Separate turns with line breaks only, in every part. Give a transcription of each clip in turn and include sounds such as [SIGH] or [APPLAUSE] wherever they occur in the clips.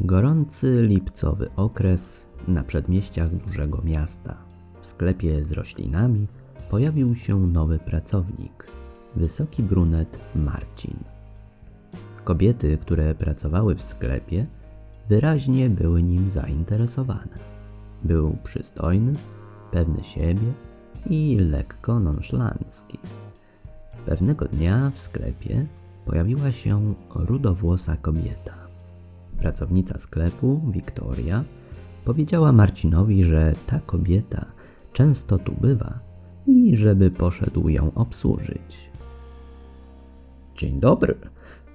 Gorący lipcowy okres na przedmieściach dużego miasta. W sklepie z roślinami pojawił się nowy pracownik, wysoki brunet Marcin. Kobiety, które pracowały w sklepie, wyraźnie były nim zainteresowane. Był przystojny, pewny siebie i lekko nonszalancki. Pewnego dnia w sklepie pojawiła się rudowłosa kobieta. Pracownica sklepu, Wiktoria, powiedziała Marcinowi, że ta kobieta często tu bywa i żeby poszedł ją obsłużyć. Dzień dobry,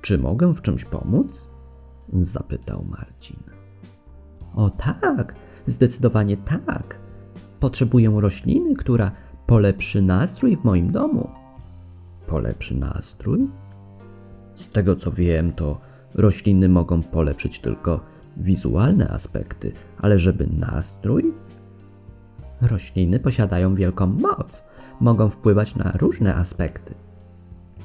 czy mogę w czymś pomóc? zapytał Marcin. O tak, zdecydowanie tak. Potrzebuję rośliny, która polepszy nastrój w moim domu. Polepszy nastrój? Z tego co wiem, to rośliny mogą polepszyć tylko wizualne aspekty, ale żeby nastrój? Rośliny posiadają wielką moc, mogą wpływać na różne aspekty.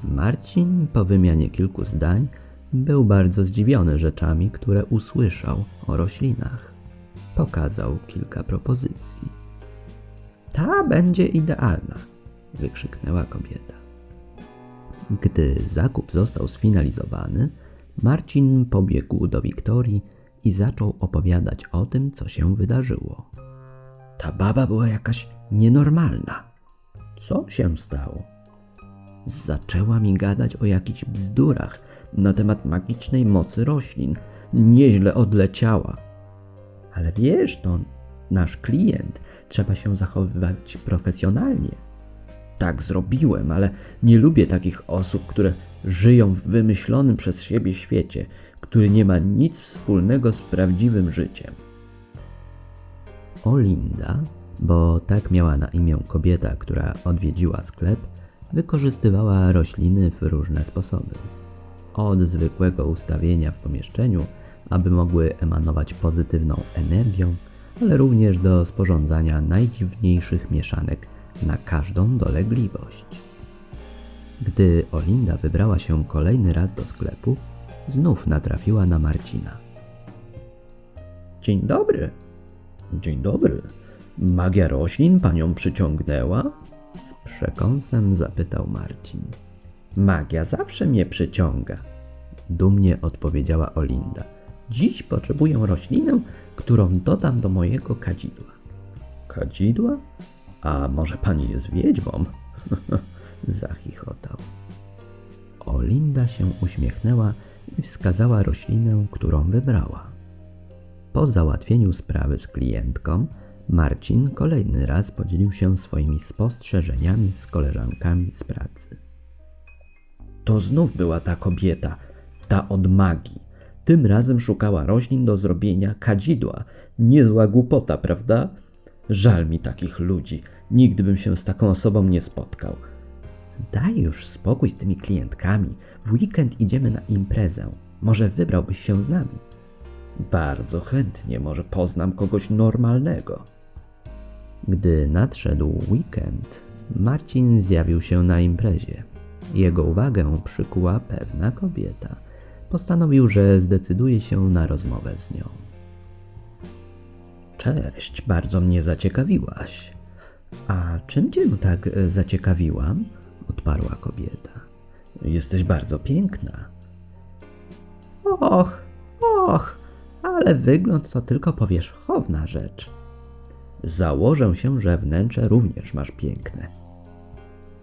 Marcin po wymianie kilku zdań był bardzo zdziwiony rzeczami, które usłyszał o roślinach. Pokazał kilka propozycji. Ta będzie idealna, wykrzyknęła kobieta. Gdy zakup został sfinalizowany, Marcin pobiegł do Wiktorii i zaczął opowiadać o tym, co się wydarzyło. Ta baba była jakaś nienormalna. Co się stało? Zaczęła mi gadać o jakichś bzdurach na temat magicznej mocy roślin. Nieźle odleciała. Ale wiesz, to nasz klient. Trzeba się zachowywać profesjonalnie. Tak zrobiłem, ale nie lubię takich osób, które żyją w wymyślonym przez siebie świecie, który nie ma nic wspólnego z prawdziwym życiem. Olinda, bo tak miała na imię kobieta, która odwiedziła sklep, wykorzystywała rośliny w różne sposoby. Od zwykłego ustawienia w pomieszczeniu, aby mogły emanować pozytywną energią, ale również do sporządzania najdziwniejszych mieszanek na każdą dolegliwość. Gdy Olinda wybrała się kolejny raz do sklepu, znów natrafiła na Marcina. Dzień dobry. Dzień dobry. Magia roślin panią przyciągnęła? Z przekąsem zapytał Marcin. Magia zawsze mnie przyciąga. Dumnie odpowiedziała Olinda. Dziś potrzebuję roślinę, którą dodam do mojego kadzidła. Kadzidła? A może pani jest wiedźmą? [LAUGHS] Zachichotał. Się uśmiechnęła i wskazała roślinę, którą wybrała. Po załatwieniu sprawy z klientką, Marcin kolejny raz podzielił się swoimi spostrzeżeniami z koleżankami z pracy. To znów była ta kobieta, ta od magii. Tym razem szukała roślin do zrobienia kadzidła. Niezła głupota, prawda? Żal mi takich ludzi. Nigdy bym się z taką osobą nie spotkał. Daj już spokój z tymi klientkami. W weekend idziemy na imprezę. Może wybrałbyś się z nami? Bardzo chętnie, może poznam kogoś normalnego. Gdy nadszedł weekend, Marcin zjawił się na imprezie. Jego uwagę przykuła pewna kobieta. Postanowił, że zdecyduje się na rozmowę z nią. Cześć, bardzo mnie zaciekawiłaś. A czym cię tak zaciekawiłam? Odparła kobieta. Jesteś bardzo piękna. Och, och, ale wygląd to tylko powierzchowna rzecz. Założę się, że wnętrze również masz piękne.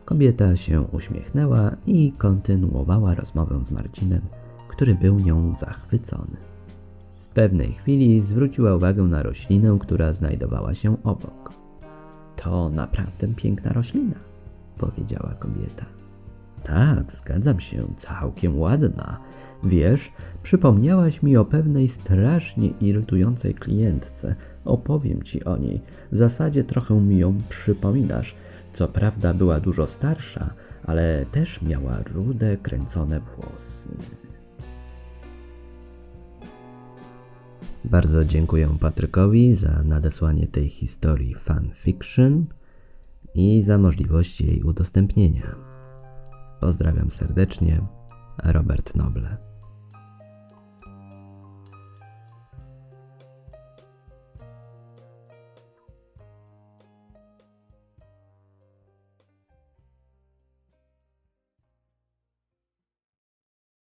Kobieta się uśmiechnęła i kontynuowała rozmowę z Marcinem, który był nią zachwycony. W pewnej chwili zwróciła uwagę na roślinę, która znajdowała się obok. To naprawdę piękna roślina, kobieta. Tak, zgadzam się, całkiem ładna. Wiesz, przypomniałaś mi o pewnej strasznie irytującej klientce. Opowiem ci o niej. W zasadzie trochę mi ją przypominasz. Co prawda była dużo starsza, ale też miała rude, kręcone włosy. Bardzo dziękuję Patrykowi za nadesłanie tej historii fanfiction i za możliwość jej udostępnienia. Pozdrawiam serdecznie, Robert Noble.